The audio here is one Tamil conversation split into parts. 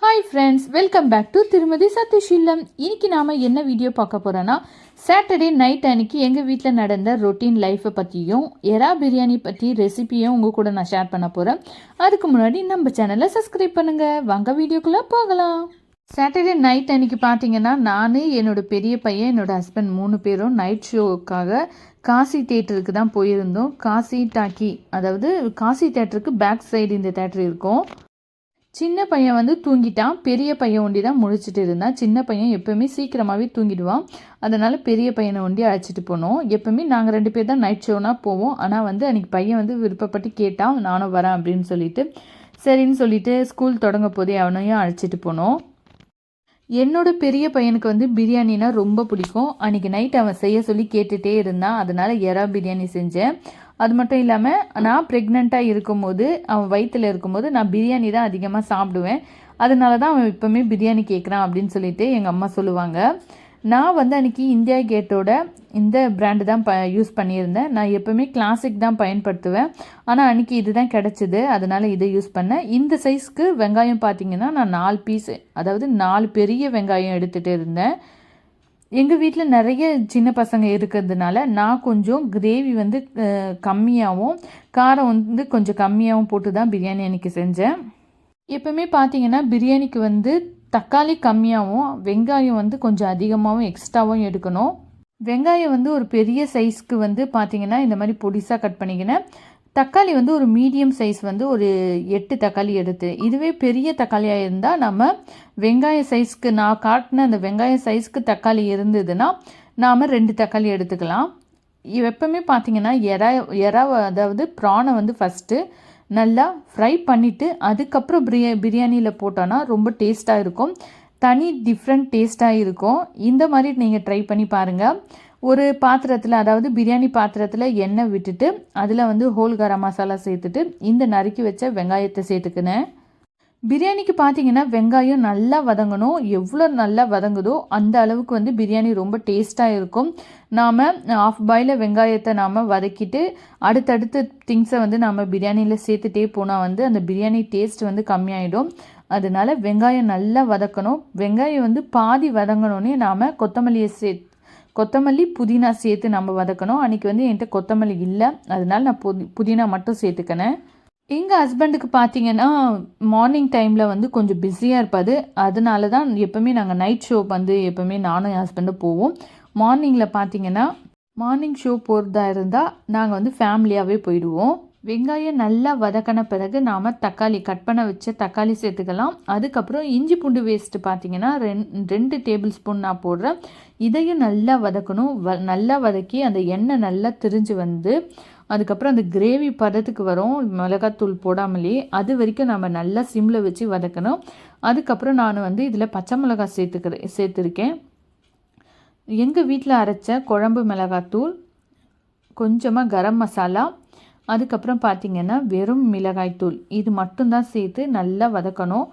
Hi friends welcome back to Thirumathi Sathyasheelam இன்னைக்கு நாம் என்ன வீடியோ பார்க்க போகிறோன்னா சாட்டர்டே நைட் அன்னைக்கு எங்கள் வீட்டில் நடந்த ரொட்டீன் லைஃப்பை பற்றியும் எறா பிரியாணி பற்றி ரெசிபியும் உங்கள் கூட நான் ஷேர் பண்ண போகிறேன் அதுக்கு முன்னாடி நம்ம சேனலை சப்ஸ்கிரைப் பண்ணுங்கள் வாங்க வீடியோக்குள்ளே போகலாம். சாட்டர்டே நைட் அன்னைக்கு பார்த்தீங்கன்னா நான் என்னோடய பெரிய பையன் என்னோட ஹஸ்பண்ட் மூணு பேரும் நைட் ஷோவுக்காக காசி தேட்டருக்கு தான் போயிருந்தோம். காசி டாக்கி அதாவது காசி தேட்டருக்கு பேக் சைடு இந்த தேட்டர் இருக்கும். சின்ன பையன் வந்து தூங்கிட்டான். பெரிய பையன் ஒண்டி தான் முழிச்சிட்டு இருந்தான். சின்ன பையன் எப்போயுமே சீக்கிரமாகவே தூங்கிடுவான். அதனால் பெரிய பையனை ஒண்டி அழைச்சிட்டு போனோம். எப்போவுமே நாங்கள் ரெண்டு பேர் தான் நைட் ஷோனா போவோம். ஆனால் வந்து அன்றைக்கி பையன் வந்து விருப்பப்பட்டு கேட்டான். நானும் வரேன் அப்படின்னு சொல்லிட்டு. சரின்னு சொல்லிட்டு ஸ்கூல் தொடங்க போதே அவனையும் அழைச்சிட்டு போனோம். என்னோட பெரிய பையனுக்கு வந்து பிரியாணினா ரொம்ப பிடிக்கும். அன்றைக்கி நைட் அவன் செய்ய சொல்லி கேட்டுகிட்டே இருந்தான். அதனால் எறா பிரியாணி செஞ்சேன். அது மட்டும் இல்லாமல் நான் ப்ரெக்னெண்ட்டாக இருக்கும்போது அவன் வயிற்றில் இருக்கும்போது நான் பிரியாணி தான் அதிகமாக சாப்பிடுவேன். அதனால தான் அவன் இப்போவுமே பிரியாணி கேட்குறான் அப்படின்னு சொல்லிட்டு எங்கள் அம்மா சொல்லுவாங்க. நான் வந்து அன்றைக்கி இந்தியா கேட்டோட இந்த பிராண்டு தான் ப யூஸ் பண்ணியிருந்தேன். நான் எப்போவுமே கிளாசிக் தான் பயன்படுத்துவேன். ஆனால் அன்றைக்கி இது தான் கிடச்சிது. அதனால் இதை யூஸ் பண்ணேன். இந்த சைஸ்க்கு வெங்காயம் பார்த்தீங்கன்னா நான் நாலு பீஸ் அதாவது நாலு பெரிய வெங்காயம் எடுத்துகிட்டு இருந்தேன். எங்கள் வீட்டில் நிறைய சின்ன பசங்க இருக்கிறதுனால நான் கொஞ்சம் கிரேவி வந்து கம்மியாகவும் காரம் வந்து கொஞ்சம் கம்மியாகவும் போட்டு தான் பிரியாணி அன்றைக்கி செஞ்சேன். எப்பவுமே பார்த்தீங்கன்னா பிரியாணிக்கு வந்து தக்காளி கம்மியாகவும் வெங்காயம் வந்து கொஞ்சம் அதிகமாகவும் எக்ஸ்ட்ராவும் எடுக்கணும். வெங்காயம் வந்து ஒரு பெரிய சைஸ்க்கு வந்து பார்த்தீங்கன்னா இந்த மாதிரி பொடிசாக கட் பண்ணிக்கினேன். தக்காளி வந்து ஒரு மீடியம் சைஸ் வந்து ஒரு எட்டு தக்காளி எடுத்து இதுவே பெரிய தக்காளியாக இருந்தால் நம்ம வெங்காய சைஸ்க்கு நான் காட்டின அந்த வெங்காய சைஸ்க்கு தக்காளி இருந்ததுன்னா நாம் ரெண்டு தக்காளி எடுத்துக்கலாம். எப்பவுமே பார்த்தீங்கன்னா எறா எறா அதாவது ப்ரானை வந்து ஃபஸ்ட்டு நல்லா ஃப்ரை பண்ணிவிட்டு அதுக்கப்புறம் பிரியா பிரியாணியில் போட்டோன்னா ரொம்ப டேஸ்ட்டாக இருக்கும். தனி டிஃப்ரெண்ட் டேஸ்ட்டாக இருக்கும். இந்த மாதிரி நீங்கள் ட்ரை பண்ணி பாருங்கள் ஒரு பாத்திரத்தில் அதாவது பிரியாணி பாத்திரத்தில் எண்ணெய் விட்டுட்டு அதில் வந்து ஹோல் கரம் மசாலா சேர்த்துட்டு இந்த நறுக்கி வச்ச வெங்காயத்தை சேர்த்துக்கினேன் பிரியாணிக்கு பார்த்தீங்கன்னா வெங்காயம் நல்லா வதங்கணும். எவ்வளோ நல்லா வதங்குதோ அந்த அளவுக்கு வந்து பிரியாணி ரொம்ப டேஸ்ட்டாக இருக்கும். நாம் ஆஃப் பாயில் வெங்காயத்தை நாம் வதக்கிட்டு அடுத்தடுத்த திங்ஸை வந்து நாம் பிரியாணியில் சேர்த்துட்டே போனால் வந்து அந்த பிரியாணி டேஸ்ட் வந்து கம்மியாயிடும். அதனால வெங்காயம் நல்லா வதக்கணும். வெங்காயம் வந்து பாதி வதங்கணுன்னே நாம் கொத்தமல்லியை சே கொத்தமல்லி புதினா சேர்த்து நம்ம வதக்கணும். அன்றைக்கி வந்து என்கிட்ட கொத்தமல்லி இல்லை. அதனால நான் புதி புதினா மட்டும் சேர்த்துக்கினேன் எங்கள் ஹஸ்பண்டுக்கு பார்த்தீங்கன்னா மார்னிங் டைமில் வந்து கொஞ்சம் பிஸியாக இருப்பாது அதனால தான் எப்போவுமே நாங்கள் நைட் ஷோ வந்து எப்போவுமே நானும் என் ஹஸ்பண்டும் போவோம். மார்னிங்கில் பார்த்தீங்கன்னா மார்னிங் ஷோ போகிறதா இருந்தால் நாங்கள் வந்து ஃபேமிலியாகவே போயிடுவோம். வெங்காயம் நல்லா வதக்கின பிறகு நாம் தக்காளி கட் பண்ண வச்ச தக்காளி சேர்த்துக்கலாம். அதுக்கப்புறம் இஞ்சி பூண்டு வேஸ்ட்டு பார்த்தீங்கன்னா ரெண் ரெண்டு டேபிள் ஸ்பூன் நான் போடுறேன். இதையும் நல்லா வதக்கணும். வ நல்லா வதக்கி அந்த எண்ணெய் நல்லா திரிஞ்சு வந்து அதுக்கப்புறம் அந்த கிரேவி பதத்துக்கு வரும் மிளகாத்தூள் போடாமலே அது வரைக்கும் நம்ம நல்லா சிம்மில் வச்சு வதக்கணும். அதுக்கப்புறம் நான் வந்து இதில் பச்சை மிளகாய் சேர்த்துக்கிறேன் சேர்த்துருக்கேன். எங்கள் வீட்டில் அரைச்ச குழம்பு மிளகாத்தூள் கொஞ்சமாக கரம் மசாலா அதுக்கப்புறம் பார்த்திங்கன்னா வெறும் மிளகாய்த்தூள் இது மட்டும்தான் சேர்த்து நல்லா வதக்கணும்.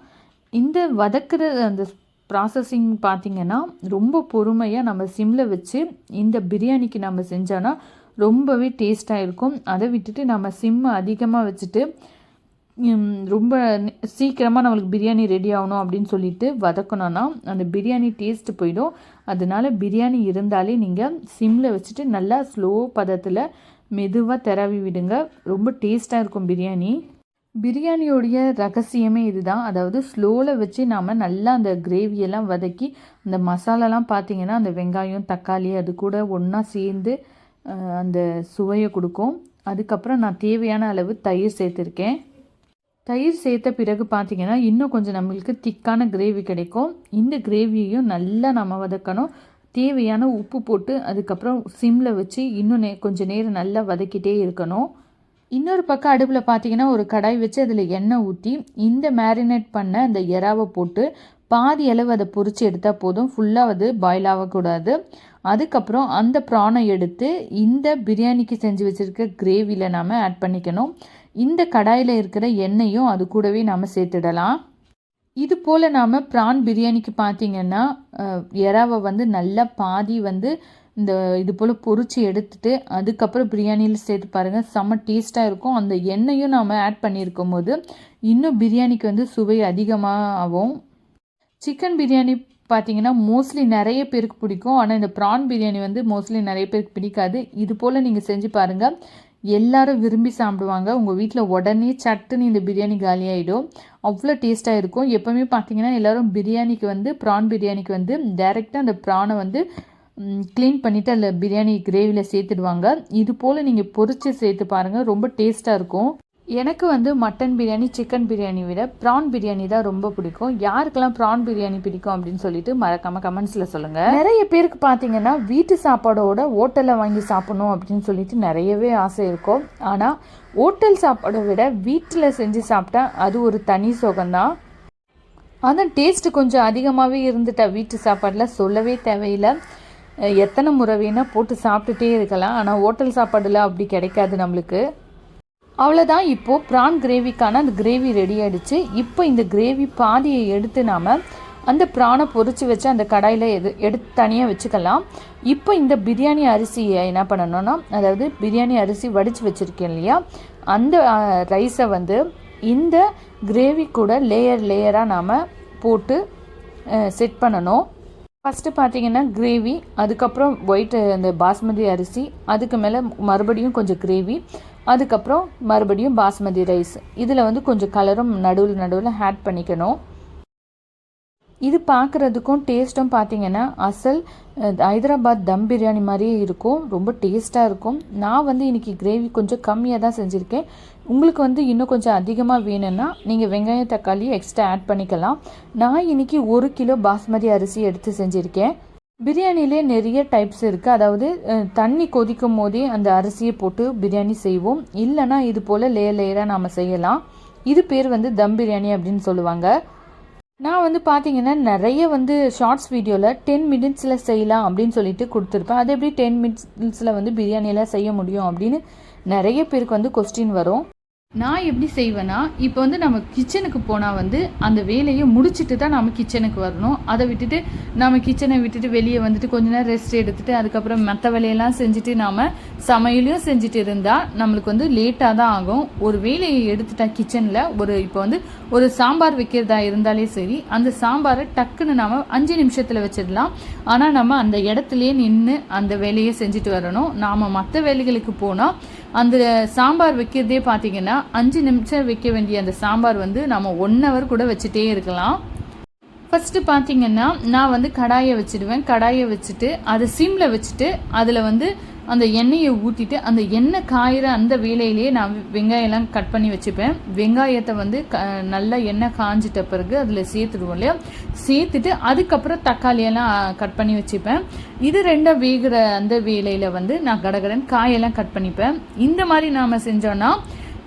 இந்த வதக்கிற அந்த ப்ராசஸிங் பார்த்திங்கன்னா ரொம்ப பொறுமையாக நம்ம சிம்மில் வச்சு இந்த பிரியாணிக்கு நம்ம செஞ்சோன்னா ரொம்பவே டேஸ்ட்டாக இருக்கும். அதை விட்டுட்டு நம்ம சிம்மை அதிகமாக வச்சுட்டு ரொம்ப சீக்கிரமாக நம்மளுக்கு பிரியாணி ரெடி ஆகணும் அப்படின்னு சொல்லிட்டு வதக்கணும்னா அந்த பிரியாணி டேஸ்ட்டு போயிடும். அதனால பிரியாணி இருந்தாலே நீங்கள் சிம்மில் வச்சுட்டு நல்லா ஸ்லோ பதத்தில் மெதுவாக திரவி விடுங்க. ரொம்ப டேஸ்ட்டாக இருக்கும் பிரியாணி. பிரியாணியோடைய ரகசியமே இதுதான். அதாவது ஸ்லோவில் வச்சு நாம் நல்லா அந்த கிரேவியெல்லாம் வதக்கி அந்த மசாலாலாம் பார்த்தீங்கன்னா அந்த வெங்காயம் தக்காளி அது கூட ஒன்றா சேர்ந்து அந்த சுவையை கொடுக்கும். அதுக்கப்புறம் நான் தேவையான அளவு தயிர் சேர்த்துருக்கேன். தயிர் சேர்த்த பிறகு பார்த்திங்கன்னா இன்னும் கொஞ்சம் நம்மளுக்கு திக்கான கிரேவி கிடைக்கும். இந்த கிரேவியையும் நல்லா நம்ம வதக்கணும். தேவையான உப்பு போட்டு அதுக்கப்புறம் சிம்மில் வச்சு இன்னும் நே கொஞ்சம் நேரம் நல்லா வதக்கிட்டே இருக்கணும். இன்னொரு பக்கம் அடுப்பில் பார்த்தீங்கன்னா ஒரு கடாய் வச்சு அதில் எண்ணெய் ஊற்றி இந்த மேரினேட் பண்ண அந்த எறாவை போட்டு பாதி அளவு அதை பொறிச்சு எடுத்தால் போதும். ஃபுல்லாக அது பாயில் ஆகக்கூடாது. அதுக்கப்புறம் அந்த ப்ரானை எடுத்து இந்த பிரியாணிக்கு செஞ்சு வச்சுருக்க கிரேவியில் நாம் ஆட் பண்ணிக்கணும். இந்த கடாயில் இருக்கிற எண்ணெயும் அது கூடவே நாம் சேர்த்துடலாம். இது போல் நாம் ப்ரான் பிரியாணிக்கு பார்த்தீங்கன்னா எறாவை வந்து நல்லா பாதி வந்து இந்த இது போல் பொறிச்சு எடுத்துட்டு அதுக்கப்புறம் பிரியாணியில் சேர்த்து பாருங்கள் செம்ம டேஸ்ட்டாக இருக்கும். அந்த எண்ணெயும் நாம் ஆட் பண்ணியிருக்கும் போது இன்னும் பிரியாணிக்கு வந்து சுவை அதிகமாக ஆகும் சிக்கன் பிரியாணி பார்த்தீங்கன்னா மோஸ்ட்லி நிறைய பேருக்கு பிடிக்கும். ஆனால் இந்த ப்ரான் பிரியாணி வந்து மோஸ்ட்லி நிறைய பேருக்கு பிடிக்காது. இது போல் நீங்கள் செஞ்சு பாருங்கள் எல்லாரும் விரும்பி சாப்பிடுவாங்க. உங்கள் வீட்டில் உடனே சட்டுன்னு இந்த பிரியாணி காலியாகிடும் அவ்வளோ டேஸ்ட்டாக இருக்கும். எப்போவுமே பார்த்தீங்கன்னா எல்லோரும் பிரியாணிக்கு வந்து ப்ரான் பிரியாணிக்கு வந்து டைரெக்டாக அந்த ப்ரானை வந்து க்ளீன் பண்ணிவிட்டு அதில் பிரியாணி கிரேவியில் சேர்த்துடுவாங்க. இது போல் நீங்கள் பொரித்து சேர்த்து பாருங்கள் ரொம்ப டேஸ்ட்டாக இருக்கும். எனக்கு வந்து மட்டன் பிரியாணி சிக்கன் பிரியாணி விட ப்ரான் பிரியாணி தான் ரொம்ப பிடிக்கும். யாருக்கெல்லாம் ப்ரான் பிரியாணி பிடிக்கும் அப்படின்னு சொல்லிட்டு மறக்காம கமெண்ட்ஸில் சொல்லுங்கள் நிறைய பேருக்கு பார்த்தீங்கன்னா வீட்டு சாப்பாடோட ஹோட்டலில் வாங்கி சாப்பிடணும் அப்படின்னு சொல்லிட்டு நிறையவே ஆசை இருக்கும். ஆனால் ஹோட்டல் சாப்பாடை விட வீட்டில் செஞ்சு சாப்பிட்டா அது ஒரு தனி சுகம்தான். ஆனால் டேஸ்ட்டு கொஞ்சம் அதிகமாகவே இருந்துட்டா வீட்டு சாப்பாடில் சொல்லவே தேவையில்லை. எத்தனை முறை வேணால் போட்டு சாப்பிட்டுட்டே இருக்கலாம். ஆனால் ஹோட்டல் சாப்பாடில் அப்படி கிடைக்காது நம்மளுக்கு. அவ்வளோதான் இப்போது ப்ரான் கிரேவிக்கான அந்த கிரேவி ரெடி ஆகிடுச்சு இப்போ இந்த கிரேவி பாதியை எடுத்து நாம் அந்த ப்ரானை பொறிச்சு வச்சு அந்த கடாயில் எது எடுத்து தனியாக வச்சுக்கலாம். இப்போ இந்த பிரியாணி அரிசியை என்ன பண்ணணும்னா அதாவது பிரியாணி அரிசி வடித்து வச்சுருக்கேன் இல்லையா? அந்த ரைஸை வந்து இந்த கிரேவி கூட லேயர் லேயராக நாம் போட்டு செட் பண்ணணும். ஃபஸ்ட்டு பார்த்தீங்கன்னா கிரேவி அதுக்கப்புறம் ஒயிட் அந்த பாஸ்மதி அரிசி அதுக்கு மேலே மறுபடியும் கொஞ்சம் கிரேவி. அதுக்கப்புறம் மறுபடியும் பாஸ்மதி ரைஸ். இதில் வந்து கொஞ்சம் கலரும் நடுவில் நடுவில் ஆட் பண்ணிக்கணும். இது பார்க்குறதுக்கும் டேஸ்ட்டும் பார்த்தீங்கன்னா அசல் ஹைதராபாத் தம் பிரியாணி மாதிரியே இருக்கும். ரொம்ப டேஸ்ட்டாக இருக்கும். நான் வந்து இன்றைக்கி கிரேவி கொஞ்சம் கம்மியாக தான் செஞ்சுருக்கேன். உங்களுக்கு வந்து இன்னும் கொஞ்சம் அதிகமாக வேணும்னா நீங்கள் வெங்காயம் தக்காளி எக்ஸ்ட்ரா ஆட் பண்ணிக்கலாம். நான் இன்றைக்கி ஒரு கிலோ பாஸ்மதி அரிசி எடுத்து செஞ்சுருக்கேன். பிரியாணிலே நிறைய டைப்ஸ் இருக்குது அதாவது தண்ணி கொதிக்கும் போதே அந்த அரிசியை போட்டு பிரியாணி செய்வோம். இல்லைனா இது போல் லேயர் லேயராக நாம் செய்யலாம். இது பேர் வந்து தம் பிரியாணி அப்படின்னு சொல்லுவாங்க. நான் வந்து பார்த்தீங்கன்னா நிறைய வந்து ஷார்ட்ஸ் வீடியோவில் டென் மினிட்ஸில் செய்யலாம் அப்படின்னு சொல்லிட்டு கொடுத்துருப்பேன். அது எப்படி டென் மினிட்ஸில் வந்து பிரியாணியெல்லாம் செய்ய முடியும் அப்படின்னு நிறைய பேருக்கு வந்து கொஸ்டின் வரும். நான் எப்படி செய்வேன்னா இப்போ வந்து நம்ம கிச்சனுக்கு போனால் வந்து அந்த வேலையை முடிச்சுட்டு தான் நம்ம கிச்சனுக்கு வரணும். அதை விட்டுட்டு நம்ம கிச்சனை விட்டுட்டு வெளியே வந்துட்டு கொஞ்ச நேரம் ரெஸ்ட் எடுத்துட்டு அதுக்கப்புறம் மற்ற வேலையெல்லாம் செஞ்சுட்டு நாம் சமையலையும் செஞ்சுட்டு இருந்தால் நம்மளுக்கு வந்து லேட்டாக தான் ஆகும். ஒரு வேலையை எடுத்துட்டா கிச்சனில் ஒரு இப்போ வந்து ஒரு சாம்பார் வைக்கிறதா இருந்தாலே சரி அந்த சாம்பாரை டக்குன்னு நாம் அஞ்சு நிமிஷத்தில் வச்சிடலாம். ஆனால் நம்ம அந்த இடத்துலையே நின்று அந்த வேலையை செஞ்சுட்டு வரணும். நாம் மற்ற வேலைகளுக்கு போனால் அந்த சாம்பார் வைக்கிறதே பார்த்தீங்கன்னா அஞ்சு நிமிஷம் வைக்க வேண்டிய அந்த சாம்பார் வந்து நம்ம ஒன் ஹவர் கூட வச்சுட்டே இருக்கலாம். ஃபஸ்ட்டு பார்த்தீங்கன்னா நான் வந்து கடாயை வச்சுடுவேன். கடாயை வச்சுட்டு அதை சிம்மில் வச்சுட்டு அதில் வந்து அந்த எண்ணெயை ஊற்றிட்டு அந்த எண்ணெய் காயிற அந்த வேலையிலேயே நான் வெங்காயம்லாம் கட் பண்ணி வச்சுப்பேன். வெங்காயத்தை வந்து க நல்லா எண்ணெய் காஞ்சிட்ட பிறகு அதில் சேர்த்துடுவோம் இல்லையா? சேர்த்துட்டு அதுக்கப்புறம் தக்காளியெல்லாம் கட் பண்ணி வச்சுப்பேன். இது ரெண்டும் வேகிற அந்த வேலையில் வந்து நான் கடகடன் காயெல்லாம் கட் பண்ணிப்பேன். இந்த மாதிரி நாம் செஞ்சோன்னா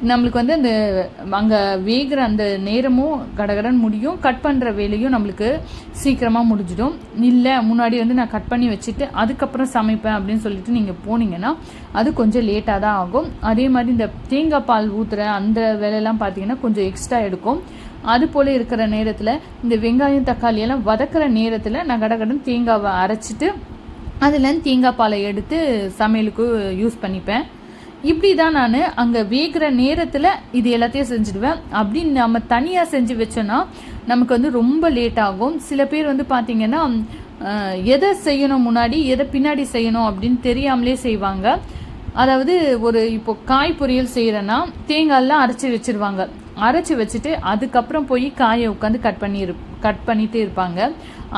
நம்மளுக்கு வந்து அந்த அங்கே வேகிற அந்த நேரமும் கடகடன் முடியும். கட் பண்ணுற வேலையும் நம்மளுக்கு சீக்கிரமாக முடிஞ்சிடும். இல்லை முன்னாடி வந்து நான் கட் பண்ணி வச்சுட்டு அதுக்கப்புறம் சமைப்பேன் அப்படின்னு சொல்லிட்டு நீங்கள் போனீங்கன்னா அது கொஞ்சம் லேட்டாக தான் ஆகும். அதே மாதிரி இந்த தேங்காய் பால் ஊற்றுற அந்த வேலையெல்லாம் பார்த்தீங்கன்னா கொஞ்சம் எக்ஸ்ட்ரா எடுக்கும். அது போல் இருக்கிற நேரத்தில் இந்த வெங்காயம் தக்காளி எல்லாம் வதக்கிற நேரத்தில் நான் கடகடன் தேங்காவை அரைச்சிட்டு அதுலேருந்து தேங்காய் பாலை எடுத்து சமையலுக்கு யூஸ் பண்ணிப்பேன். இப்படி தான் நான் அங்கே வேகிற நேரத்தில் இது எல்லாத்தையும் செஞ்சுடுவேன். அப்படின்னு நம்ம தனியாக செஞ்சு வச்சோன்னா நமக்கு வந்து ரொம்ப லேட் ஆகும். சில பேர் வந்து பார்த்திங்கன்னா எதை செய்யணும் முன்னாடி எதை பின்னாடி செய்யணும் அப்படின்னு தெரியாமலே செய்வாங்க. அதாவது ஒரு இப்போ காய் பொரியல் செய்கிறேன்னா தேங்காயெல்லாம் அரைச்சி வச்சுருவாங்க. அரைச்சி வச்சுட்டு அதுக்கப்புறம் போய் காயை உட்காந்து கட் பண்ணி கட் பண்ணிகிட்டே இருப்பாங்க.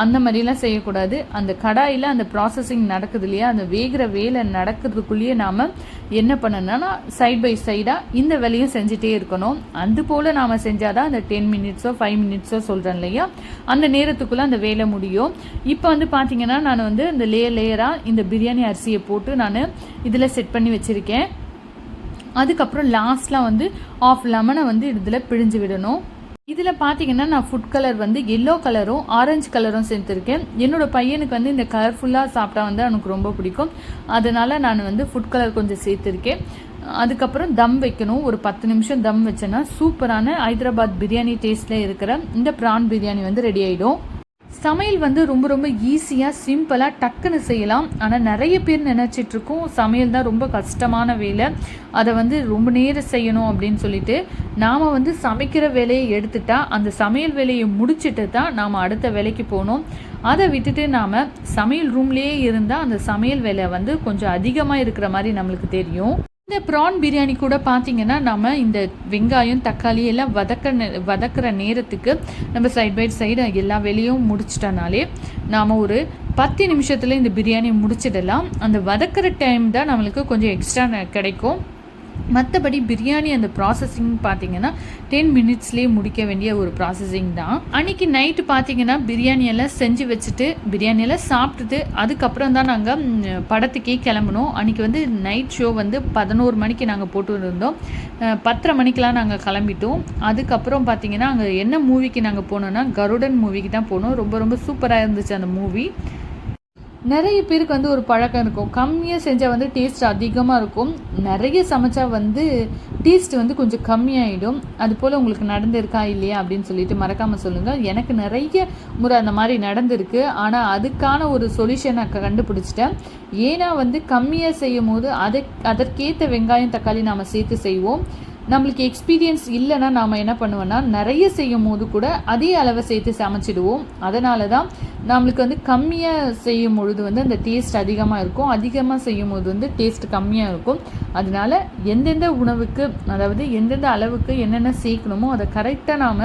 அந்த மாதிரிலாம் செய்யக்கூடாது. அந்த கடாயில் அந்த ப்ராசஸிங் நடக்குது இல்லையா? அந்த வேகிற வேலை நடக்கிறதுக்குள்ளேயே நாம் என்ன பண்ணணும்னா சைட் பை சைடாக இந்த வேலையும் செஞ்சுட்டே இருக்கணும். அது போல் நாம் செஞ்சால் தான் அந்த டென் மினிட்ஸோ ஃபைவ் மினிட்ஸோ சொல்கிறேன் இல்லையா? அந்த நேரத்துக்குள்ளே அந்த வேலை முடியும். இப்போ வந்து பார்த்தீங்கன்னா நான் வந்து இந்த லேயர் லேயராக இந்த பிரியாணி அரிசியை போட்டு நான் இதில் செட் பண்ணி வச்சுருக்கேன். அதுக்கப்புறம் லாஸ்ட்லாம் வந்து ஆஃப் லெமனை வந்து இதில் பிழிஞ்சு விடணும். இதில் பார்த்தீங்கன்னா நான் ஃபுட் கலர் வந்து எல்லோ கலரும் ஆரஞ்சு கலரும் சேர்த்துருக்கேன். என்னோடய பையனுக்கு வந்து இந்த கலர்ஃபுல்லாக சாப்பிட்டா வந்து அவனுக்கு ரொம்ப பிடிக்கும். அதனால் நான் வந்து ஃபுட் கலர் கொஞ்சம் சேர்த்துருக்கேன். அதுக்கப்புறம் தம் வைக்கணும். ஒரு பத்து நிமிஷம் தம் வச்சேன்னா சூப்பரான ஹைதராபாத் பிரியாணி டேஸ்ட்டில் இருக்கிற இந்த ப்ரான் பிரியாணி வந்து ரெடி ஆகிடும் சமையல் வந்து ரொம்ப ரொம்ப ஈஸியாக சிம்பிளாக டக்குன்னு செய்யலாம். ஆனால் நிறைய பேர் நினச்சிட்ருக்கோம் சமையல் தான் ரொம்ப கஷ்டமான வேலை. அதை வந்து ரொம்ப நேரம் செய்யணும் அப்படின்னு சொல்லிட்டு நாம் வந்து சமைக்கிற வேலையை எடுத்துட்டா அந்த சமையல் வேலையை முடிச்சுட்டு தான் நாம் அடுத்த வேலைக்கு போகணும். அதை விட்டுட்டு நாம் சமையல் ரூம்லேயே இருந்தால் அந்த சமையல் வேலை வந்து கொஞ்சம் அதிகமாக இருக்கிற மாதிரி நம்மளுக்கு தெரியும். இந்த ப்ரான் பிரியாணி கூட பார்த்தீங்கன்னா நம்ம இந்த வெங்காயம் தக்காளி எல்லாம் வதக்க நே- வதக்குற நேரத்துக்கு நம்ம சைட் பை சைடு எல்லா வேலையும் முடிச்சிட்டனாலே நாம் ஒரு பத்து நிமிஷத்தில் இந்த பிரியாணி முடிச்சிடலாம். அந்த வதக்குற டைம் தான் நம்மளுக்கு கொஞ்சம் எக்ஸ்ட்ரா கிடைக்கும். மற்றபடி பிரியாணி அந்த ப்ராசஸிங் பார்த்தீங்கன்னா டென் மினிட்ஸ்லேயே முடிக்க வேண்டிய ஒரு ப்ராசஸிங் தான். அன்னைக்கு நைட்டு பார்த்தீங்கன்னா பிரியாணி எல்லாம் செஞ்சு வச்சுட்டு பிரியாணியெல்லாம் சாப்பிட்டுட்டு அதுக்கப்புறம் தான் நாங்கள் படத்துக்கே கிளம்பணும் அன்னைக்கு வந்து நைட் ஷோ வந்து பதினோரு மணிக்கு நாங்கள் போட்டு இருந்தோம் பத்தரை மணிக்கெலாம் நாங்கள் கிளம்பிட்டோம். அதுக்கப்புறம் பார்த்தீங்கன்னா அங்கே என்ன மூவிக்கு நாங்கள் போனோன்னா கருடன் மூவிக்கு தான் போனோம். ரொம்ப ரொம்ப சூப்பராக இருந்துச்சு அந்த மூவி நிறைய பேருக்கு வந்து ஒரு பழக்கம் இருக்கும். கம்மியாக செஞ்சால் வந்து டேஸ்ட் அதிகமாக இருக்கும். நிறைய சமைச்சா வந்து டேஸ்ட் வந்து கொஞ்சம் கம்மியாயிடும். அது போல் உங்களுக்கு நடந்திருக்கா இல்லையா அப்படின்னு சொல்லிட்டு மறக்காமல் சொல்லுங்கள் எனக்கு நிறைய முறை அந்த மாதிரி நடந்திருக்கு. ஆனால் அதுக்கான ஒரு சொல்யூஷன் நான் கண்டுபிடிச்சிட்டேன். ஏன்னா வந்து கம்மியாக செய்யும் போது அதை அதற்கேற்ற வெங்காயம் தக்காளி நாம் சேர்த்து செய்வோம். நம்மளுக்கு எக்ஸ்பீரியன்ஸ் இல்லைன்னா நாம் என்ன பண்ணுவோன்னா நிறைய செய்யும் போது கூட அதே அளவை சேர்த்து சமைச்சிடுவோம். அதனால தான் நம்மளுக்கு வந்து கம்மியாக செய்யும் பொழுது வந்து அந்த டேஸ்ட் அதிகமாக இருக்கும். அதிகமாக செய்யும் போது வந்து டேஸ்ட் கம்மியாக இருக்கும். அதனால எந்தெந்த உணவுக்கு அதாவது எந்தெந்த அளவுக்கு என்னென்ன சேர்க்கணுமோ அதை கரெக்டாக நாம்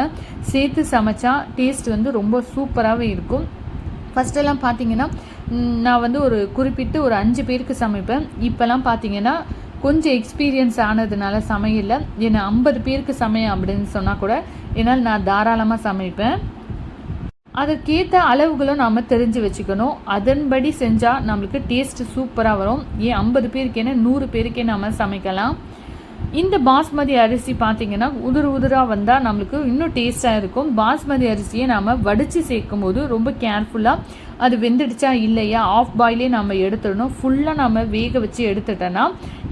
சேர்த்து சமைச்சா டேஸ்ட் வந்து ரொம்ப சூப்பராகவே இருக்கும். ஃபஸ்ட்டெல்லாம் பார்த்தீங்கன்னா நான் வந்து ஒரு குறிப்பிட்டு ஒரு அஞ்சு பேருக்கு சமைப்பேன். இப்போல்லாம் பார்த்தீங்கன்னா கொஞ்சம் எக்ஸ்பீரியன்ஸ் ஆனதுனால சமையலில். என்னை ஐம்பது பேருக்கு சமையல் அப்படின்னு சொன்னால் கூட என்னால் நான் தாராளமாக சமைப்பேன். அதற்கேற்ற அளவுகளும் நாம் தெரிஞ்சு வச்சுக்கணும். அதன்படி செஞ்சால் நம்மளுக்கு டேஸ்ட்டு சூப்பராக வரும். ஏன் ஐம்பது பேருக்கு என்ன நூறு பேருக்கே நாம் சமைக்கலாம். இந்த பாஸ்மதி அரிசி பார்த்தீங்கன்னா உதிர் உதிராக வந்தால் நம்மளுக்கு இன்னும் டேஸ்ட்டாக இருக்கும். பாஸ்மதி அரிசியை நாம் வடித்து சேர்க்கும் போது ரொம்ப கேர்ஃபுல்லாக அது வெந்துடுச்சா இல்லையா ஆஃப் பாயிலே நம்ம எடுத்துடணும். ஃபுல்லாக நம்ம வேக வச்சு எடுத்துட்டோன்னா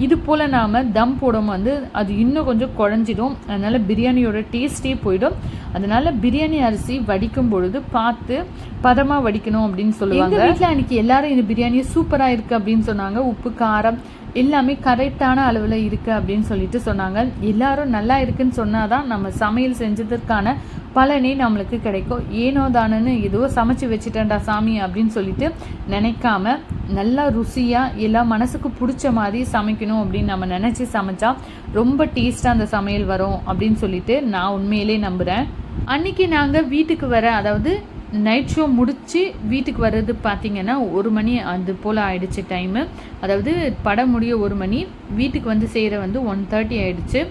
இது போல் நாம் தம் போடும் வந்து அது இன்னும் கொஞ்சம் குழஞ்சிடும். அதனால் பிரியாணியோட டேஸ்ட்டே போயிடும். அதனால பிரியாணி அரிசி வடிக்கும் பொழுது பார்த்து பதமாக வடிக்கணும் அப்படின்னு சொல்லுவாங்க. வீட்டில் அன்னைக்கு எல்லாரும் இந்த பிரியாணி சூப்பராக இருக்குது அப்படின்னு சொன்னாங்க. உப்பு காரம் எல்லாமே கரெக்டான அளவில் இருக்குது அப்படின்னு சொல்லிட்டு சொன்னாங்க. எல்லாரும் நல்லா இருக்குன்னு சொன்னால் தான் நம்ம சமையல் செஞ்சதற்கான பலனே நம்மளுக்கு கிடைக்கும். ஏனோ தானன்னு ஏதோ சமைச்சு வச்சுட்டேன்டா சாமி அப்படின்னு சொல்லிட்டு நினைக்காம நல்லா ருசியாக எல்லாம் மனசுக்கு பிடிச்ச மாதிரி சமைக்கணும் அப்படின்னு நம்ம நினச்சி சமைச்சா ரொம்ப டேஸ்ட்டாக அந்த சமையல் வரும் அப்படின்னு சொல்லிட்டு நான் உண்மையிலே நம்புகிறேன் அன்னைக்கு நாங்கள் வீட்டுக்கு வர அதாவது நைட் ஷோ முடிச்சு வீட்டுக்கு வர்றது பார்த்தீங்கன்னா ஒரு மணி அது போல் ஆயிடுச்சு டைமு அதாவது படம் முடிய ஒரு மணி வீட்டுக்கு வந்து செய்கிற வந்து ஒன் தேர்ட்டி ஆயிடுச்சு.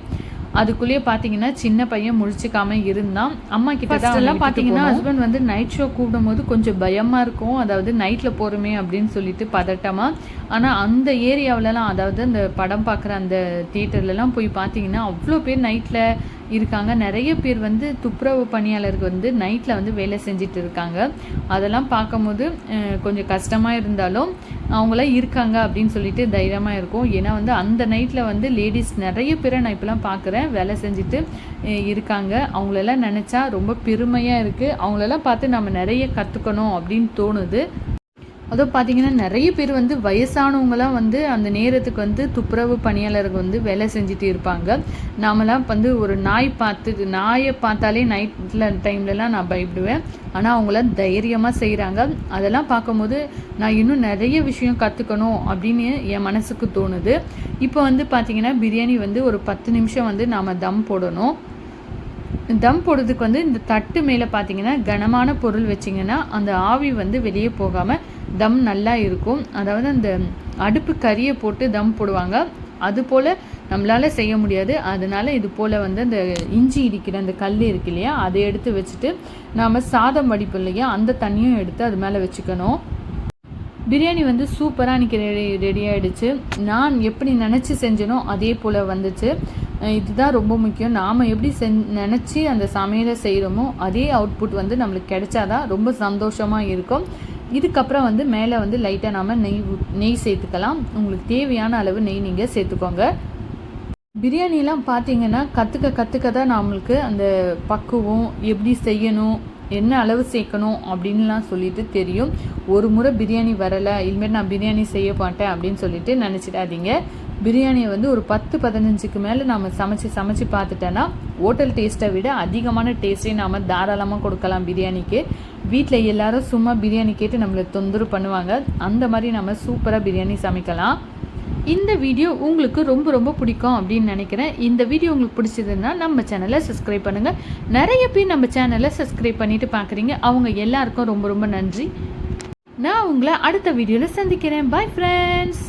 அதுக்குள்ளேயே பார்த்தீங்கன்னா சின்ன பையன் முழிச்சுக்காம இருந்தான். அம்மா கிட்ட எல்லாம் பார்த்தீங்கன்னா ஹஸ்பண்ட் வந்து நைட் ஷோ கூப்பிடும்போது கொஞ்சம் பயமாக இருக்கும். அதாவது நைட்டில் போகிறோமே அப்படின்னு சொல்லிட்டு பதட்டமாக ஆனால் அந்த ஏரியாவிலலாம் அதாவது அந்த படம் பார்க்குற அந்த தியேட்டர்லலாம் போய் பார்த்தீங்கன்னா அவ்வளோ பேர் நைட்டில் இருக்காங்க. நிறைய பேர் வந்து துப்புரவு பணியாளருக்கு வந்து நைட்டில் வந்து வேலை செஞ்சுட்டு இருக்காங்க. அதெல்லாம் பார்க்கும்போது கொஞ்சம் கஷ்டமாக இருந்தாலும் அவங்களாம் இருக்காங்க அப்படின்னு சொல்லிட்டு தைரியமாக இருக்கும். ஏன்னா வந்து அந்த நைட்டில் வந்து லேடிஸ் நிறைய பேரை நான் இப்போலாம் பார்க்குறேன். வேலை செஞ்சுட்டு இருக்காங்க. அவங்களெல்லாம் நினச்சா ரொம்ப பெருமையாக இருக்குது அவங்களெல்லாம் பார்த்து நம்ம நிறைய கற்றுக்கணும் அப்படின்னு தோணுது. அதுவும் பார்த்தீங்கன்னா நிறைய பேர் வந்து வயசானவங்களாம் வந்து அந்த நேரத்துக்கு வந்து துப்புரவு பணியாளருக்கு வந்து வேலை செஞ்சுட்டு இருப்பாங்க. நாமெல்லாம் வந்து ஒரு நாய் பார்த்து நாயை பார்த்தாலே நைட்டில் டைம்லலாம் நான் பயப்படுவேன். ஆனால் அவங்களாம் தைரியமாக செய்கிறாங்க அதெல்லாம் பார்க்கும்போது நான் இன்னும் நிறைய விஷயம் கற்றுக்கணும் அப்படின்னு என் மனசுக்கு தோணுது. இப்போ வந்து பார்த்தீங்கன்னா பிரியாணி வந்து ஒரு பத்து நிமிஷம் வந்து நாம் தம் போடணும். தம் போடுறதுக்கு வந்து இந்த தட்டு மேலே பார்த்தீங்கன்னா கனமான பொருள் வச்சிங்கன்னா அந்த ஆவி வந்து வெளியே போகாமல் தம் நல்லா இருக்கும். அதாவது அந்த அடுப்பு கறியை போட்டு தம் போடுவாங்க. அது போல் நம்மளால் செய்ய முடியாது. அதனால இது போல் வந்து அந்த இஞ்சி இருக்கிற அந்த கல் இருக்கு இல்லையா அதை எடுத்து வச்சுட்டு நாம் சாதம் வடிப்போம் இல்லையா அந்த தண்ணியும் எடுத்து அது மேலே வச்சுக்கணும். பிரியாணி வந்து சூப்பராக இன்றைக்கி ரெடி ரெடி ஆகிடுச்சு நான் எப்படி நினச்சி செஞ்சனோ அதே போல் வந்துச்சு. இதுதான் ரொம்ப முக்கியம். நாம் எப்படி செஞ் நினச்சி அந்த சமையலை செய்கிறோமோ அதே அவுட்புட் வந்து நம்மளுக்கு கிடைச்சாதான் ரொம்ப சந்தோஷமாக இருக்கும். இதுக்கப்புறம் வந்து மேலே வந்து லைட்டாக நாம் நெய் நெய் சேர்த்துக்கலாம். உங்களுக்கு தேவையான அளவு நெய் நீங்கள் சேர்த்துக்கோங்க. பிரியாணிலாம் பார்த்தீங்கன்னா கற்றுக்க கற்றுக்க தான் நம்மளுக்கு அந்த பக்குவம் எப்படி செய்யணும் என்ன அளவு சேர்க்கணும் அப்படின்லாம் சொல்லிட்டு தெரியும். ஒரு முறை பிரியாணி வரலை இனிமேல் நான் பிரியாணி செய்ய மாட்டேன் அப்படின்னு சொல்லிட்டு நினச்சிடாதீங்க. பிரியாணியை வந்து ஒரு பத்து பதினஞ்சுக்கு மேலே நாம் சமைச்சு சமைச்சு பார்த்துட்டோன்னா ஹோட்டல் டேஸ்ட்டை விட அதிகமான டேஸ்ட்டே நாம் தாராளமாக கொடுக்கலாம் பிரியாணிக்கு. வீட்டில் எல்லாரும் சும்மா பிரியாணி கேட்டு நம்மளை தொந்தரவு பண்ணுவாங்க. அந்த மாதிரி நம்ம சூப்பராக பிரியாணி சமைக்கலாம். இந்த வீடியோ உங்களுக்கு ரொம்ப ரொம்ப பிடிக்கும் அப்படின்னு நினைக்கிறேன். இந்த வீடியோ உங்களுக்கு பிடிச்சதுன்னா நம்ம சேனலை சப்ஸ்கிரைப் பண்ணுங்கள் நிறைய பேர் நம்ம சேனலை சப்ஸ்கிரைப் பண்ணிட்டு பார்க்குறீங்க. அவங்க எல்லாருக்கும் ரொம்ப ரொம்ப நன்றி. நான் உங்களை அடுத்த வீடியோவில் சந்திக்கிறேன். Bye friends